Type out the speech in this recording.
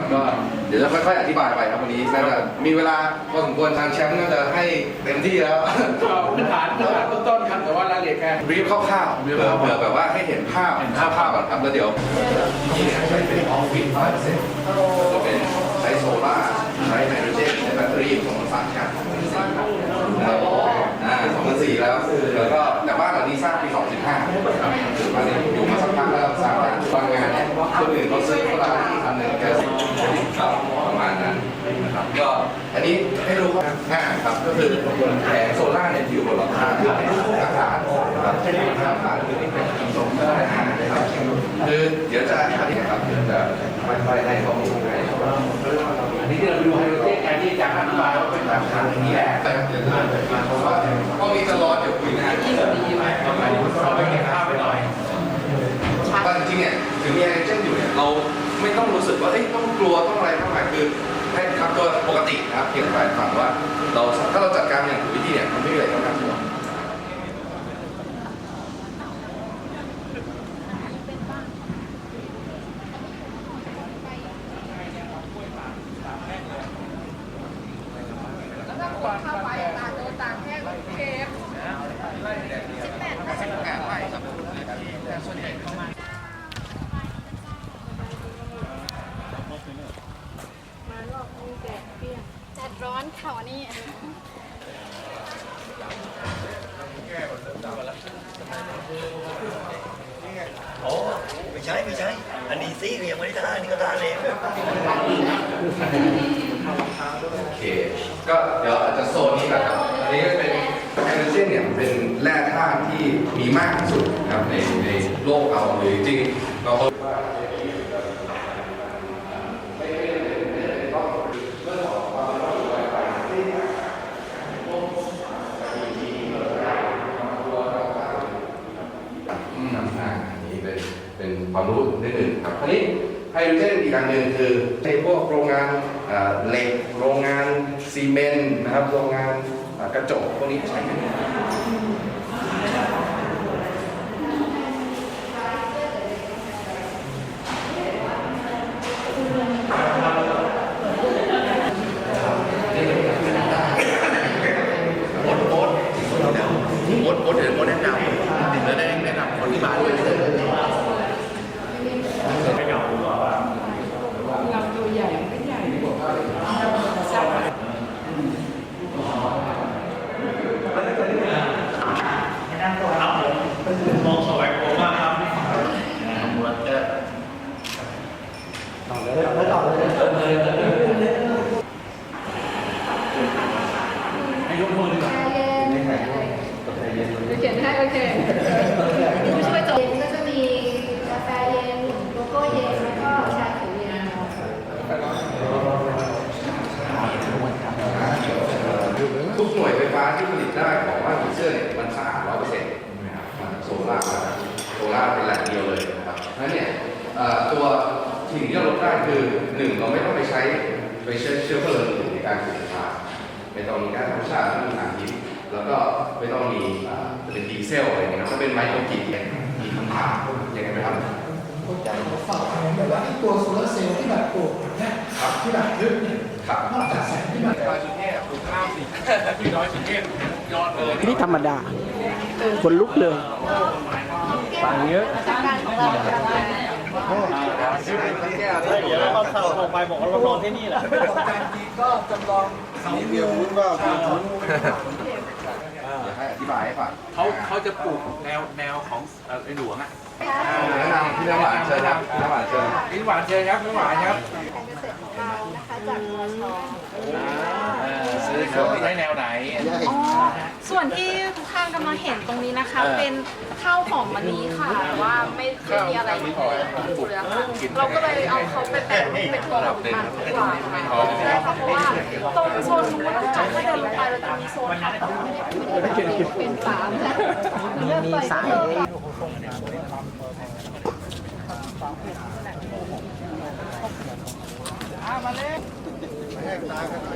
หมดนะครับก็เดี๋ยวจะค่อยๆอธิบายไปครับวันนี้น่าจะมีเวลาพอสมควรทางแชมป์น่าจะให้เต็มที่แล้วก็พื้นฐานพื้นฐานเบื้องต้นครับแต่ว่ารายละเอียดแค่รีบคร่าวๆเผื่อเผื่อแบบว่าให้เห็นภาพภาพภาพก่อนครับแล้วเดี๋ยวนี่เนี่ยใช้เป็นออฟฟิศร้อยเปอร์เซ็นต์ก็เป็นใช้โซล่าร์ใช้ไฮโดรเจนใช้แบตเตอรี่สองพันสามชั้นนะครับอ่าสองพันสี่แล้วแล้วก็แต่บ้านหลังนี้สร้างปีสองสิบห้าครับคือบ้านนี้อยู่มาสักพักแล้วสร้างบ้านบางงานเนี่ยคนอื่นเขาซื้อเขาได้ที่คันหนึ่งแค่สิบ ครับประมาณนั้นนะครับก็อันนี้ให้ดูครับอ่าครับก็คือแผงโซล่าร์เนี่ยอยู่บนหลังคาอาคารนะครับใช้หลังคาอาคารคือที่เป็นสมได้นะครับคือเดี๋ยวจะอันนี้ครับเดี๋ยวจะค่อยๆให้ข้อมูลให้อันนี้ที่เราไปดูไฮโดรเจนแทนที่จะอธิบายว่าเป็นแบบทางนี้แหละแต่เดี๋ยวจะมาเพราะว่าห้อ ปกตินะครับเพียงแต่ฟังว่าเราถ้าเราจัดการอย่างถูกวิธีเนี่ยมันไม่มีอะไรต้องกังวลวก็ขวดเข้าไปตากโดนตากแห้งเก็บสิบแปดสิบแปดไร่ครับแต่ส่วนใหญ่ประมาณ มารอบนี้แดดเปรี้ยงแดดร้อนค่ะวันนี้โอ้ไม่ใช่ไม่ใช่ อันนี้ซีเรียงไม่ได้ทานอันนี้ก็ทานเองโอเค ก็เดี๋ยวอาจจะโซนนี้ก่อนครับ อันนี้ก็เป็นไฮโดรเจนเนี่ยเป็นแร่ธาตุที่มีมากที่สุดนะครับในในโลกเราหรือจริงๆเราคนว่าอืมอ่าอันนี้ เป็นความรู้นิดหนึ่งครับคราวนี้ไฮโดรเจนอีกอันหนึ่งคือในพวกโรงงานเหล็ก โรงงานซีเมนต์นะครับ โรงงานกระจกพวกนี้ใช้กันนี่ โอ๊ตโอ๊ตโอ๊ตโอ๊ตเดี๋ยวโอ๊ตแนะนำถึงแล้วได้แนะนำคนที่มาด้วยเลย เราตัวใหญ่ไม่ใหญ่ มองสวยโกมากครับ ให้ยกมือดีกว่า จะเขียนให้โอเคผู้ช่วยจบ เย็นก็จะมีกาแฟเย็นโกโก้เย็นแล้วก็ชาเขียวเย็น ทุกหน่วยไฟฟ้าที่ผลิตได้ข องบ้านผีเสื้อเนี่ยมันสะอาดร้อยเปอร์เซ็นต์นะครับมันโซล่าร์มาโซล่าร์เป็นแหล่งเดียวเลยนะครับเพราะฉะนั้นเนี่ยเอ่อตัวสิ่งที่เราลดได้คือหนึ่งเราไม่ต้องไปใช้ไปใช้เชื้อเพลิงอื่นในการผลิตไฟฟ้าไม่ต้องมีการธรรมชาติไม่ต้องมีถ่านหินแล้วก็ไม่ต้องมีอ่าเป็นดีเซลอะไรอย่างเงี้ยนะถ้าเป็นไมโครกริดเนี่ยมีคำถามยังไงไหมครับฝากแบบว่าไอ้ตัวโซลาร์เซลล์ที่แบบปลูกเนี่ยที่แบบลึกเนี่ยครับนอกจากแสงที่มันดอยสุเทพปลูกข้าวสิพี่ดอยสุเทพยอดเลย นี่ธรรมดา คนลุกเลยฟังเยอะจากการของเรากาแฟเดี๋ยวเราก็เข้าลงไปบอกว่าเรานอนที่นี่แหละก็จำลองเขาเดียวรู้ว่าเดี๋ยวให้อธิบายให้ฟังเขาเขาจะปลูกแนวแนวของเอ่อไอ้หลวงอะแนะนำพี่น้ำหวานเชิญครับพี่น้ำหวานเชิญพี่หวานเชิญครับพี่หวานครับการเกษตรของเรานะคะจากมช ซื้อเขาใช้แนวไหน อ๋อ ส่วนที่ทุกท่านกำลังเห็นตรงนี้นะคะเป็นข้าวหอมมะลิค่ะแต่ว่าไม่ไม่มีอะไรอยู่เลยค่ะเราก็เลยเอาเขาไปแปะเป็นตัวหอมมันดีกว่าค่ะใช่ค่ะเพราะว่าตรงโซนนู้นถ้าเดินลงไปเราจะมีโซนผักแต่ว่าไม่ได้ไม่ได้เป็นเป็นฟาร์มนะมีสายแห้งตากันหน่อย